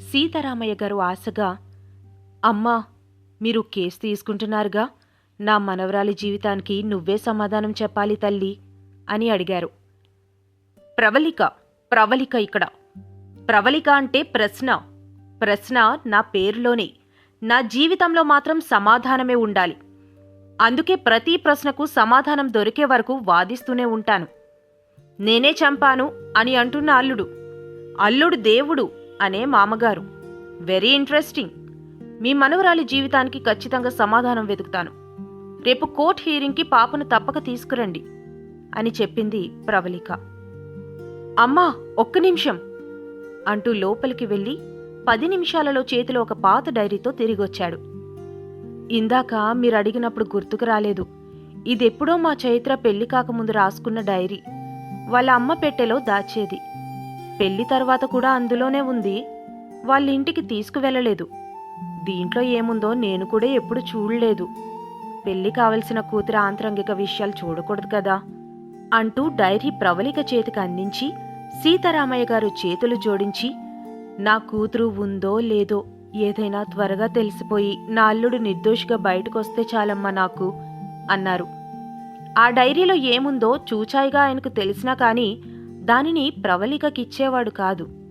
సీతారామయ్య గారు ఆశగా అమ్మా మీరు కేసు తీసుకుంటున్నారుగా. నా మనవరాలి జీవితానికి నువ్వే సమాధానం చెప్పాలి తల్లి అని అడిగారు. ప్రవళిక ప్రవళిక ఇక్కడ. ప్రవళిక అంటే ప్రశ్న. ప్రశ్న నా పేరులోనే. నా జీవితంలో మాత్రం సమాధానమే ఉండాలి. అందుకే ప్రతి ప్రశ్నకు సమాధానం దొరికే వరకు వాదిస్తూనే ఉంటాను. నేనే చంపాను అని అంటున్న అల్లుడు. అల్లుడు దేవుడు. అనే మామగారు. వెరీ ఇంట్రెస్టింగ్ మీ మనవరాలి జీవితానికి ఖచ్చితంగా సమాధానం వెతుకుతాను. రేపు కోర్ట్ హీరింగ్కి పాపను తప్పక తీసుకురండి అని చెప్పింది ప్రవళిక. అమ్మా ఒక్క నిమిషం అంటూ లోపలికి వెళ్ళి పది నిమిషాలలో చేతిలో ఒక పాత డైరీతో తిరిగొచ్చాడు. ఇందాక మీరు అడిగినప్పుడు గుర్తుకు రాలేదు. ఇదెప్పుడో మా చైత్ర పెళ్ళి కాకముందు రాసుకున్న డైరీ. వాళ్ళ అమ్మ పెట్టెలో దాచేది. పెళ్ళి తర్వాత కూడా అందులోనే ఉంది. వాళ్ళ ఇంటికి తీసుకువెళ్ళలేదు. దీంట్లో ఏముందో నేను కూడా ఎప్పుడు చూడలేదు. పెళ్ళి కావలసిన కూతురు ఆంతరంగిక విషయాలు చూడకూడదు కదా? అంటూ డైరీ ప్రవళిక చేతికి అందించి సీతారామయ్య గారు చేతులు జోడించి నా కూతురు ఉందో లేదో ఏదైనా త్వరగా తెలిసిపోయి నా అల్లుడు నిర్దోషిగా బయటకొస్తే చాలమ్మా నాకు అన్నారు. ఆ డైరీలో ఏముందో చూచాయిగా ఆయనకు తెలిసినా కానీ దానిని ప్రవళికకిచ్చేవాడు కాదు.